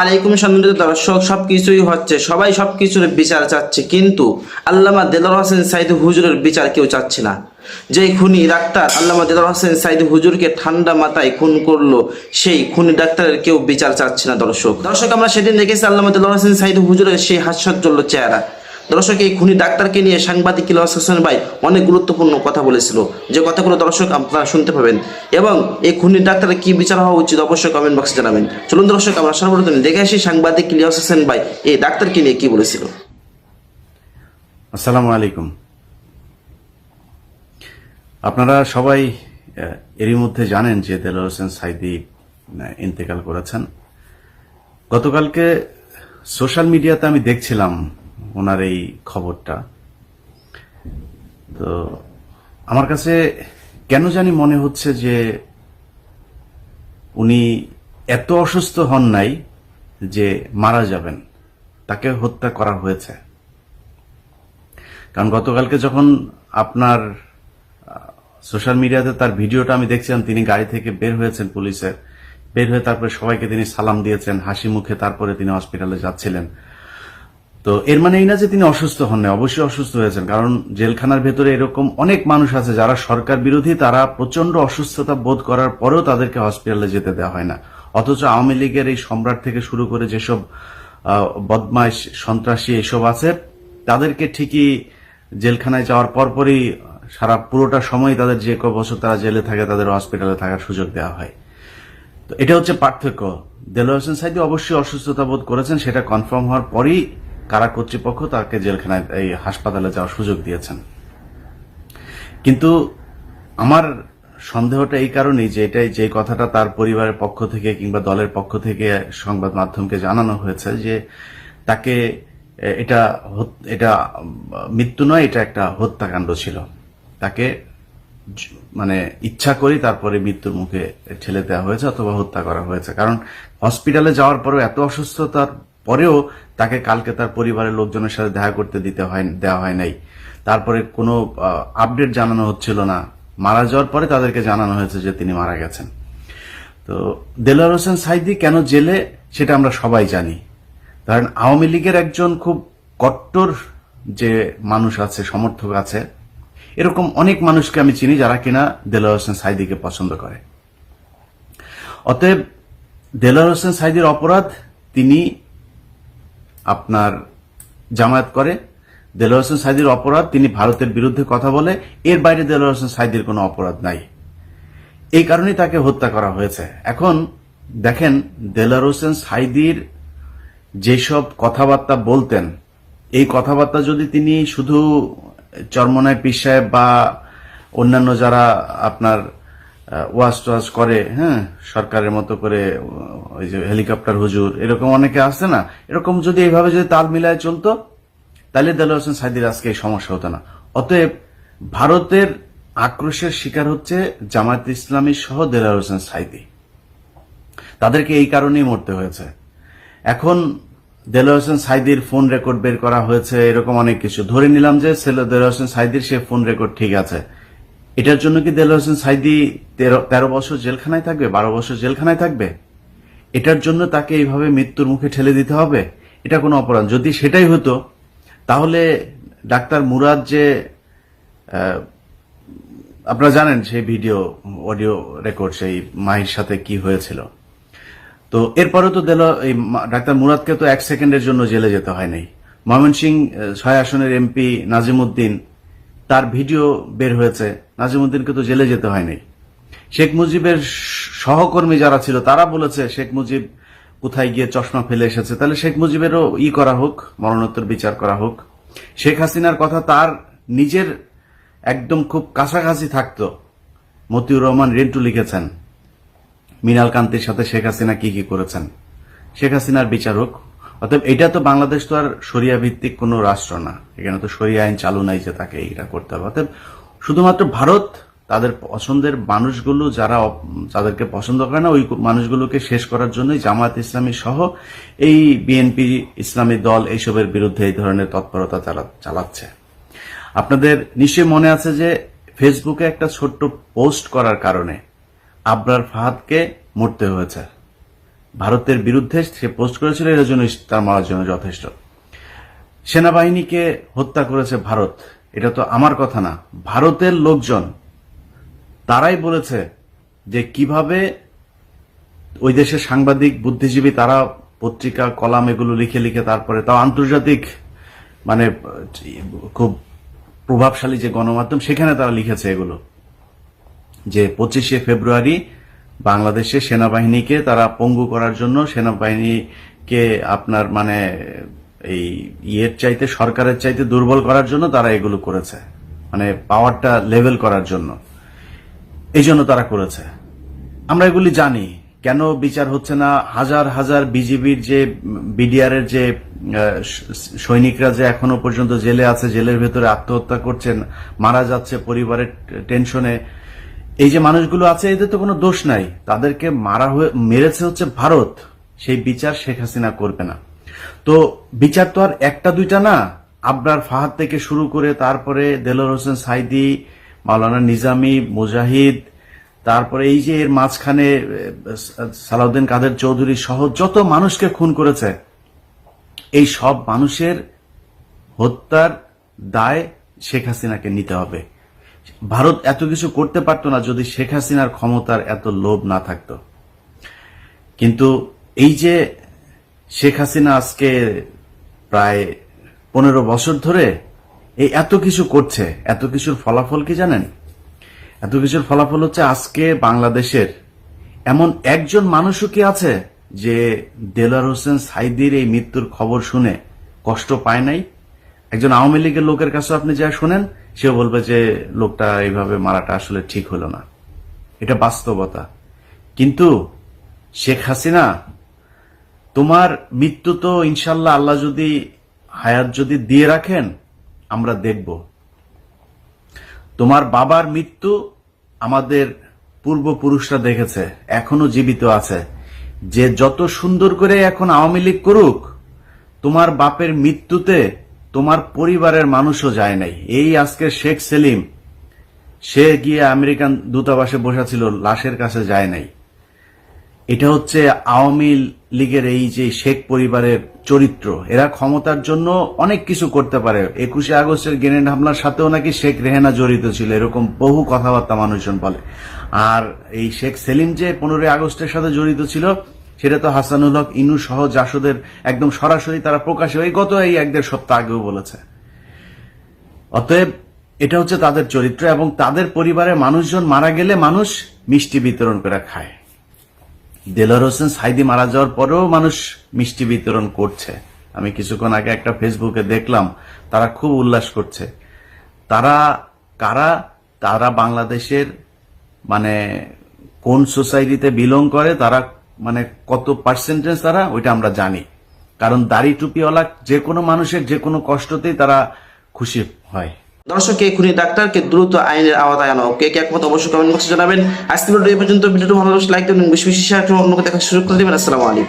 আলাইকুম সম্মানিত দর্শক, সবকিছুই হচ্ছে, সবাই সবকিছুর বিচার চাচ্ছে, কিন্তু আল্লামা দেলোয়ার হোসেন সাইদ হুজুরের বিচার কেউ চাচ্ছে না। যে খুনি ডাক্তার আল্লামা দেলোয়ার হোসেন সাইদ হুজুরকে ঠান্ডা মাথায় খুন করল, সেই খুনি ডাক্তারের কেউ বিচার চাচ্ছে না দর্শক। দর্শক, আমরা সেদিন দেখেছি আল্লামা দেলোয়ার হোসেন সাইদ হুজুরের সেই হাস্যজ্জ্বল চেহারা। দর্শক, এই খুনি ডাক্তারকে নিয়ে সাংবাদিক ইলিয়াস হোসেন ভাই অনেক গুরুত্বপূর্ণ কথা বলেছিল। যে কথাগুলো দর্শক, আপনারা শুনতে পাবেন। এবং এই খুনি ডাক্তারের কি বিচার হওয়া উচিত অবশ্যই কমেন্ট বক্সে জানাবেন। চলুন দর্শক, আমরা সর্বপ্রথম দেখে আসি সাংবাদিক ইলিয়াস হোসেন ভাই এই ডাক্তারকে নিয়ে কি বলেছিল। আসসালামু আলাইকুম। আপনারা সবাই এরই মধ্যে জানেন যে দেলোয়ার হোসেন সাইদি ইন্তেকাল করেছেন। গতকালকে সোশ্যাল মিডিয়াতে আমি দেখছিলাম ওনার এই খবরটা। তো আমার কাছে কেন জানি মনে হচ্ছে যে উনি এত অসুস্থ হন নাই যে মারা যাবেন। তাকে হত্যা করা হয়েছে। কারণ গতকালকে যখন আপনার সোশ্যাল মিডিয়াতে তার ভিডিওটা আমি দেখছিলাম, তিনি গাড়ি থেকে বের হয়েছেন পুলিশের। বের হয়ে তারপরে সবাইকে তিনি সালাম দিয়েছেন, হাসি মুখে তারপরে তিনি হসপিটালে যাচ্ছিলেন। তো এর মানে এই না যে তিনি অসুস্থ হন না অবশ্যই অসুস্থ হয়েছেন। কারণ জেলখানার ভেতরে এরকম অনেক মানুষ আছে যারা সরকার বিরোধী, তারা প্রচণ্ড অসুস্থতা বোধ করার পরেও তাদেরকে হসপিটালে যেতে দেওয়া হয় না। অথচ আওয়ামী লীগের এই সম্রাট থেকে শুরু করে যেসব বদমাইশ, সন্ত্রাসী এসব আছে, তাদেরকে ঠিকই জেলখানায় যাওয়ার পরপরই সারা পুরোটা সময় তাদের যে ক বছর তারা জেলে থাকে, তাদের হসপিটালে থাকার সুযোগ দেওয়া হয়। তো এটা হচ্ছে পার্থক্য। দেলোয়ার হোসেন সাইদি অবশ্যই অসুস্থতা বোধ করেছেন, সেটা কনফার্ম হওয়ার পরই কারা কর্তৃপক্ষ তাকে জেলখানায়, এই হাসপাতালে যাওয়ার সুযোগ দিয়েছেন। কিন্তু আমার সন্দেহটা এই কারণেই যে এটাই যে কথাটা তার পরিবারের পক্ষ থেকে কিংবা দলের পক্ষ থেকে সংবাদ মাধ্যমকে জানানো হয়েছে যে তাকে, এটা এটা মৃত্যু নয়, এটা একটা হত্যাকাণ্ড ছিল। তাকে মানে ইচ্ছা করি তারপরে মৃত্যুর মুখে ঠেলে দেওয়া হয়েছে অথবা হত্যা করা হয়েছে। কারণ হসপিটালে যাওয়ার পরেও এত অসুস্থতার পরেও তাকে কালকে তার পরিবারের লোকজনের সাথে দেখা করতে দিতে হয়, দেওয়া হয় নাই। তারপরে কোনো আপডেট জানানো হচ্ছিল না। মারা যাওয়ার পরে তাদেরকে জানানো হয়েছে যে তিনি মারা গেছেন। তো দেলোয়ার হোসেন সাইদি কেন জেলে, সেটা আমরা সবাই জানি। ধরেন আওয়ামী লীগের একজন খুব কট্টর যে মানুষ আছে, সমর্থক আছে, এরকম অনেক মানুষকে আমি চিনি যারা কিনা দেলোয়ার হোসেন সাইদিকে পছন্দ করে। অতএব দেলোয়ার হোসেন সাইদির অপরাধ তিনি আপনার জামায়াত করে। দেলোয়ার হোসেন সাইদির অপরাধ, তিনি ভারতের বিরুদ্ধে কথা বলে। এর বাইরে দেলোয়ার হোসেন সাইদির কোনো অপরাধ নাই। এই কারণেই তাকে হত্যা করা হয়েছে। এখন দেখেন দেলার হোসেন সাইদির যেসব কথাবার্তা বলতেন, এই কথাবার্তা যদি তিনি শুধু চরমনায় পীর সাহেব বা অন্যান্য যারা আপনার ওয়াজ টোয়াজ করে হ্যাঁ সরকারের মতো করে, ওই যে হেলিকপ্টার হুজুর, এরকম অনেকে আসছে না? এরকম যদি এইভাবে যদি তাল মিলায় চলতো, তাহলে দেলোয়ার হোসেন সাইদির আজকে এই সমস্যা হতো না। অতএব ভারতের আক্রোশের শিকার হচ্ছে জামায়াত ইসলামী সহ দেলার হোসেন সাইদি। তাদেরকে এই কারণেই মরতে হয়েছে। এখন দেলোয়ার হোসেন সাইদির ফোন রেকর্ড বের করা হয়েছে, এরকম অনেক কিছু। ধরে নিলাম যে দেলোয়ার হোসেন সাইদির সে ফোন রেকর্ড ঠিক আছে। এটার জন্য কি দেলোয়ার হোসেন সাইদি তেরো বছর জেলখানায় থাকবে, বারো বছর জেলখানায় থাকবে? এটার জন্য তাকে এইভাবে মৃত্যুর মুখে ঠেলে দিতে হবে? এটা কোনো অপরাধ। যদি সেটাই হতো, তাহলে ডাক্তার মুরাদ যে আপনারা জানেন সেই ভিডিও, অডিও রেকর্ড, সেই মাহির সাথে কি হয়েছিল। তো এরপরে তো দিল, এই ডাক্তার মুরাদকে তো এক সেকেন্ডের জন্য জেলে যেতে হয় নাই। ময়মনসিং ছয় আসনের এমপি নাজিমুদ্দিন তার ভিডিও বের হয়েছে। নাজিমুদ্দিনকে তো জেলে যেতে হয়নি। শেখ মুজিবের সহকর্মী যারা ছিল, তারা বলেছে, শেখ মুজিব কোথায় গিয়ে চশমা ফেলে এসেছে? তাহলে শেখ মুজিবেরও ই করা হোক, মরণোত্তর বিচার করা হোক। শেখ হাসিনার কথা তার নিজের একদম খুব কাছাকাছি থাকতো। মতিউর রহমান রেন্টু লিখেছেন, মিনাল কান্তির সাথে শেখ হাসিনা কি কি করেছেন? শেখ হাসিনার বিচার হোক অতএব এটা তো বাংলাদেশ তো আর সরিয়া ভিত্তিক কোনো রাষ্ট্র না। এখানে তো সরিয়া আইন চালু নাই যে তাকে এটা করতে হবে। অতএব শুধুমাত্র ভারত তাদের পছন্দের মানুষগুলো যারা যাদেরকে পছন্দ করে না, ওই মানুষগুলোকে শেষ করার জন্যই জামায়াত ইসলামী সহ এই বিএনপি ইসলামী দল এইসবের বিরুদ্ধে এই ধরনের তৎপরতা চালা- চালাচ্ছে। আপনাদের নিশ্চয়ই মনে আছে যে ফেসবুকে একটা ছোট্ট পোস্ট করার কারণে আবরার ফাহাদকে মরতে হয়েছে। ভারতের বিরুদ্ধে সে পোস্ট করেছিল, এর জন্য তার মারার জন্য যথেষ্ট। সেনাবাহিনীকে হত্যা করেছে ভারত। এটা তো আমার কথা না। ভারতের লোকজন, তারাই বলেছে যে কীভাবে ওই দেশের সাংবাদিক, বুদ্ধিজীবী, তারা পত্রিকা, কলাম এগুলো লিখে লিখে তারপরে তাও আন্তর্জাতিক মানে খুব প্রভাবশালী যে গণমাধ্যম, সেখানে তারা লিখেছে এগুলো। যে পঁচিশে ফেব্রুয়ারি বাংলাদেশে সেনাবাহিনীকে তারা পঙ্গু করার জন্য সেনাবাহিনীকে আপনার মানে এই ইয়ের চাইতে, সরকারের চাইতে দুর্বল করার জন্য তারা এগুলো করেছে। মানে পাওয়ারটা লেভেল করার জন্য। এই জন্য তারা করেছে। আমরা এগুলি জানি। কেন বিচার হচ্ছে না? হাজার হাজার বিজিবির যে বিডিআর এর যে সৈনিকরা যে এখনও পর্যন্ত জেলে আছে, জেলের ভেতরে আত্মহত্যা করছেন, মারা যাচ্ছে পরিবারের টেনশনে এই যে মানুষগুলো আছে, এদের তো কোনো দোষ নাই। তাদেরকে মারা হয়ে, মেরেছে হচ্ছে ভারত। সেই বিচার শেখ হাসিনা করবে না। তো বিচার তো আর একটা দুইটা না। আবরার ফাহাদ থেকে শুরু করে তারপরে দেলোর হোসেন সাইদি, মাওলানা নিজামি, মুজাহিদ, তারপরে এই যে এর মাঝখানে সালাউদ্দিন কাদের চৌধুরী সহ যত মানুষকে খুন করেছে, এই সব মানুষের হত্যার দায় শেখ হাসিনাকে নিতে হবে। ভারত এত কিছু করতে পারতো না যদি শেখ হাসিনার ক্ষমতার এত লোভ না থাকতো। কিন্তু এই যে শেখ হাসিনা আজকে প্রায় পনেরো বছর ধরে এই এত কিছু করছে, এত কিছুর ফলাফল কি জানেন? এত কিছুর ফলাফল হচ্ছে আজকে বাংলাদেশের এমন একজন মানুষও কি আছে যে দেলার হোসেন সাইদির এই মৃত্যুর খবর শুনে কষ্ট পায় নাই? একজন আওয়ামী লীগের লোকের কাছে আপনি যা শোনেন সে বলবে যে, লোকটা এইভাবে মারাটা আসলে ঠিক হলো না। এটা বাস্তবতা। কিন্তু শেখ হাসিনা, তোমার মৃত্যু তো ইনশাল্লাহ আল্লাহ যদি, হায়াত যদি দিয়ে রাখেন, আমরা দেখব। তোমার বাবার মৃত্যু আমাদের পূর্বপুরুষরা দেখেছে, এখনও জীবিত আছে। যে যত সুন্দর করে এখন আওয়ামী লীগ করুক, তোমার বাপের মৃত্যুতে তোমার পরিবারের মানুষও যায় নাই। এই আজকে শেখ সেলিম, সে গিয়ে আমেরিকান দূতাবাসে বসেছিল, লাশের কাছে যায় নাই। এটা হচ্ছে আওয়ামী লীগের এই যে শেখ পরিবারের চরিত্র, এরা ক্ষমতার জন্য অনেক কিছু করতে পারে। একুশে আগস্টের গ্রেনেড হামলার সাথেও নাকি শেখ রেহেনা জড়িত ছিল, এরকম বহু কথাবার্তা মানুষজন বলে। আর এই শেখ সেলিম যে পনেরোই আগস্টের সাথে জড়িত ছিল সেটা তো হাসানুল হক, ইনু সহ জাসদের একদম সরাসরি তারা প্রকাশে ওই গত এই এক দেড় সপ্তাহ আগেও বলেছে। অতএব এটা হচ্ছে তাদের চরিত্র এবং তাদের পরিবারের মানুষজন মারা গেলে মানুষ মিষ্টি বিতরণ করে খায়। দেলার হোসেন সাইদি মারা যাওয়ার পরেও মানুষ মিষ্টি বিতরণ করছে। আমি কিছুক্ষণ আগে একটা ফেসবুকে দেখলাম, তারা খুব উল্লাস করছে। তারা কারা? তারা বাংলাদেশের মানে কোন সোসাইটিতে বিলং করে, তারা মানে কত পার্সেন্টেজ তারা, ওইটা আমরা জানি। কারণ দাড়ি টুপিওয়ালা যে কোনো মানুষের যে কোনো কষ্টতেই তারা খুশি হয়। দর্শক কে খুনি ডাক্তারকে দ্রুত আইনের আওতায় আনা। কে কে একমত অবশ্যই কমেন্ট বক্সে জানাবেন। আজকে ভিডিও পর্যন্ত, ভিডিওটি ভালো লাগলে লাইক দেবেন বেশি বেশি শেয়ার করে অন্যকে দেখার সুযোগ করে দেবেন। আসসালামু আলাইকুম।